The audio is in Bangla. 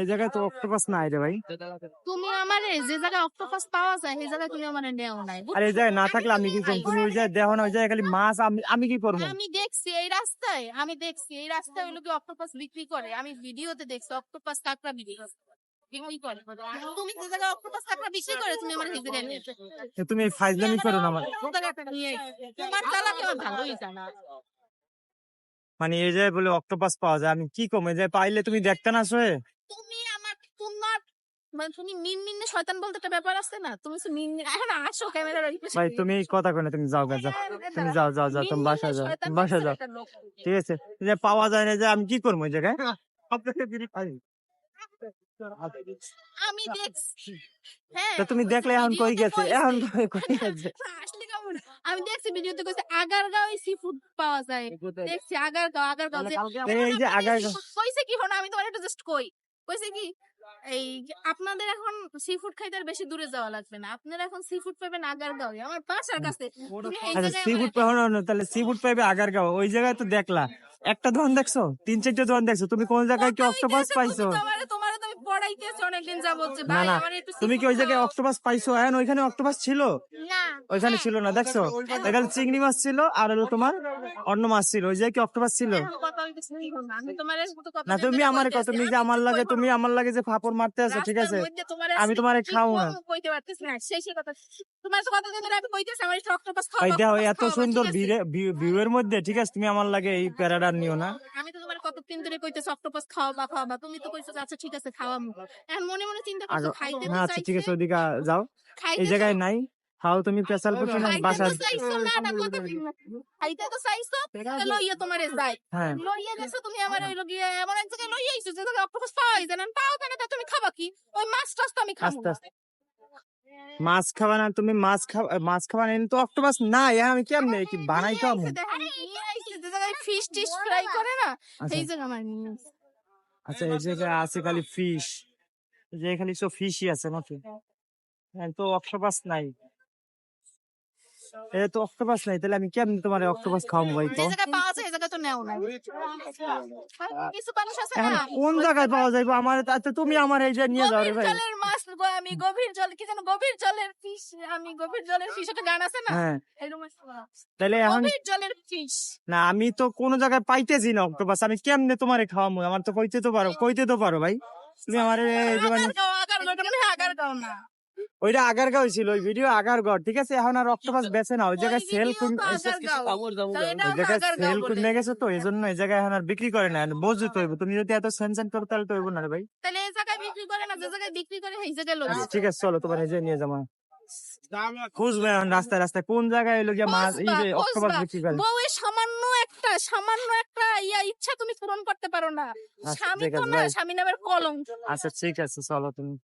এই জায়গায় তো অক্টোপাস নাই রে ভাই। তুমি আমারে যে জায়গায় অক্টোপাস পাওয়া যায় সেই জায়গায় তুমি আমারে নেও নাই। আর এই জায়গায় না থাকলে আমি কি করব? তুমি ওই জায়গায় দেখো না ওই জায়গায় খালি মাছ আমি আমি কি করব? আমি দেখছি এই রাস্তায় আমি দেখছি এই রাস্তায় হলো কি অক্টোপাস বিক্রি করে। আমি ভিডিওতে দেখছি অক্টোপাস কাঁকড়া বিক্রি করে। তুমি ফাইজলামি করো না আমার। তোমার চালাকে ভালোই জানা। মানে এই জায়গায় বলে অক্টোপাস পাওয়া যায় আমি কি কম এই জায়গায় পাইলে তুমি দেখতে না শোয়ে তুমি আমার তোমার মানে তুমি মিন মিনে শয়তান বলতে একটা ব্যাপার আছে না? তুমি তো মিন এখন আসো ক্যামেরার ভাই তুমি কথা কই না তুমি যাও গা যাও। তুমি যাও যাও যাও তুমি বাসা যাও বাসা যাও। ঠিক আছে? যে পাওয়া যায় না যে আমি কি করব এই জায়গায়? আমি দেখছি। হ্যাঁ তুমি দেখলে এখন কই গেছে। এখন কই গেছে? আমি দেখছি ভিডিওতে কইছে আগারগাঁও সি ফুড পাওয়া যায়। দেখছি আগারগাঁও আগারগাঁও। এই যে আগার কইছে কি হলো আমি তোমার একটু জাস্ট কই। কইছে কি এই আপনাদের এখন সি ফুড খাইতে আর বেশি দূরে যাওয়া লাগবে না। আপনারা এখন সি ফুড পাবেন আগারগাঁও আমার বাসার কাছে। আচ্ছা সি ফুড পাবো না তাহলে সি ফুড পাইবে আগার গাও ওই জায়গায় তো দেখলা। একটা দোকান দেখছ? তিন চারটে দোকান দেখছ? তুমি কোন জায়গায় কি অক্টোপাস পাইছো? তোমারে তোমারে তো আমি পড়াইতেছি অনেকদিন যাবত যে না ভাই না। আমার একটু তুমি কি ওই জায়গায় অক্টোপাস পাইছো? এখন ওইখানে অক্টোপাস ছিল? না ওইখানে হ্যাঁ, ছিল না দেখছ? এখানে চিংড়ি মাছ ছিল আর হলো তোমার অন্য মাছ ছিল। ওই জায়গায় কি অক্টোপাস ছিল? কথা আমি তোমার না তুমি আমার তুমি যে আমার লাগে তুমি আমার লাগে যে ফাপড় মারতে আছো ঠিক আছে? আমি তোমারে খাও না। কম কইতে পারতেছি না সেই সেই কথা। তোমার তো কথা দিন আমি কইতেছি আমার একটু অক্টোপাস ভাই দেখো এত সুন্দর ভিউ এর মধ্যে ঠিক আছে? তুমি আমার লাগে এই প্যারাডা নিও না। কতদিন ধরে কইতেছি অক্টোপাস খাওয়াবা খাওয়াবা তুমি তো কইছো আচ্ছা ঠিক আছে খাওয়াবো এখন মনে মনে চিন্তা করছ খাইতে তো হ্যাঁ আচ্ছা ঠিক আছে ওইদিকে যাও। এই জায়গায় নাই। তুমি পেশাল করছ না? বাসা তো চাইছো না না না। খাইতে তো লইয়া তোমারে যাই। হ্যাঁ। লইয়া গেছো তুমি আমার ওই এমন এক জায়গায় লইয়া আইছো যে জায়গায় অক্টোপাস যায় না। পাও তুমি খাবা কি? ওই মাছ টাছ তো আমি খাব মাছ খাবা না তুমি মাছ খাবা মাছ খাবা না তো অক্টোপাস না আমি কেমনে কি বানাই খাব জায়গায় ফিশ টিশ ফ্রাই করে না? আচ্ছা। সেই জায়গা আমার আচ্ছা এই জায়গায় আছে খালি ফিশ যে খালি সব ফিশই আছে নাকি? হ্যাঁ, তো অক্টোপাস নাই। এ তো অক্টোপাস নাই তাহলে আমি কেমন তোমার অক্টোপাস খাওয়াবো ভাই তো? তো নেও না কিছু মানুষ আছে না? কোন জায়গায় পাওয়া যাইবো? আমার আচ্ছা তুমি আমার এই যে নিয়ে যাও রে ভাই। জলের মাছ আমি গভীর জল কি যেন গভীর জলের ফিশ আমি গভীর জলের ফিশ একটা গান আছে না? হ্যাঁ। এরকম। তাহলে এখন গভীর জলের ফিশ না আমি তো কোন জায়গায় পাইতেছি না অক্টোপাস আমি কেমনে তোমারে খাওয়াবো আমার তো কইতে তো পারো কইতে তো পারো ভাই। তুমি আমার আগার গাও আগার গাও এটা মনে হয় আগার গাও না। ওইটা আগারগাঁও ছিল ওই ভিডিও আগারগড় ঠিক আছে? এখন আর অক্টোপাস বেচে না ওই জায়গায় সেল ওই জায়গায় সেল বলে। করে গেছে তো এই জন্য এই জায়গায় এখন আর বিক্রি করে না বুঝতে তো তুমি যদি এত সেনসেন করো তাহলে তো হইব না রে ভাই। তাহলে এই জায়গায় বিক্রি করে না যে জায়গায় বিক্রি করে সেই জায়গায় লোক আচ্ছা, ঠিক আছে চলো তোমার এই যে নিয়ে যাব। খুঁজবে। এখন রাস্তায় রাস্তায়। কোন জায়গায় এলো গিয়ে মাছ এই যে অক্টোপাস বিক্রি করে? বউয়ের সামান্য একটা সামান্য একটা ইয়া ইচ্ছা তুমি পূরণ করতে পারো না। আচ্ছা, স্বামী ঠিক তো আছে না স্বামী নামের কলঙ্ক। আচ্ছা ঠিক আছে চলো তুমি।